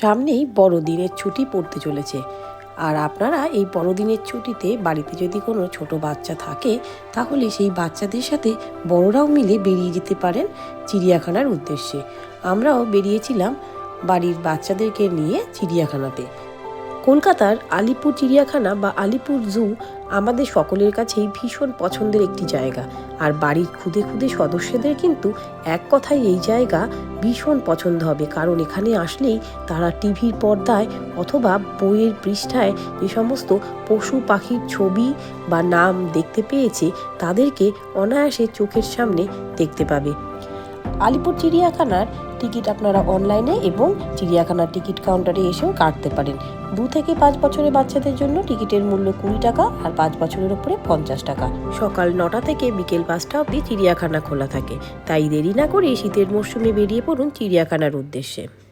সামনেই বড়দিনের ছুটি পড়তে চলেছে। আর আপনারা এই বড়দিনের ছুটিতে বাড়িতে যদি কোনো ছোট বাচ্চা থাকে, তাহলে সেই বাচ্চাদের সাথে বড়রাও মিলে বেরিয়ে যেতে পারেন চিড়িয়াখানার উদ্দেশ্যে। আমরাও বেরিয়েছিলাম বাড়ির বাচ্চাদেরকে নিয়ে চিড়িয়াখানাতে। কলকাতার আলিপুর চিড়িয়াখানা বা আলিপুর জু আমাদের সকলের কাছেই ভীষণ পছন্দের একটি জায়গা। আর বাড়ির খুদে খুদে সদস্যদের কিন্তু এক কথায় এই জায়গা ভীষণ পছন্দ হবে। কারণ এখানে আসলেই তারা টিভির পর্দায় অথবা বইয়ের পৃষ্ঠায় যে সমস্ত পশু পাখির ছবি বা নাম দেখতে পেয়েছে, তাদেরকে অনায়াসে চোখের সামনে দেখতে পাবে। আলিপুর চিড়িয়াখানার টিকিট আপনারা অনলাইনে এবং চিড়িয়াখানার টিকিট কাউন্টারে এসেও কাটতে পারেন। দু থেকে পাঁচ বছরের বাচ্চাদের জন্য টিকিটের মূল্য কুড়ি টাকা আর পাঁচ বছরের উপরে পঞ্চাশ টাকা। সকাল নটা থেকে বিকেল পাঁচটা অবধি চিড়িয়াখানা খোলা থাকে। তাই দেরি না করে শীতের মরশুমে বেরিয়ে পড়ুন চিড়িয়াখানার উদ্দেশ্যে।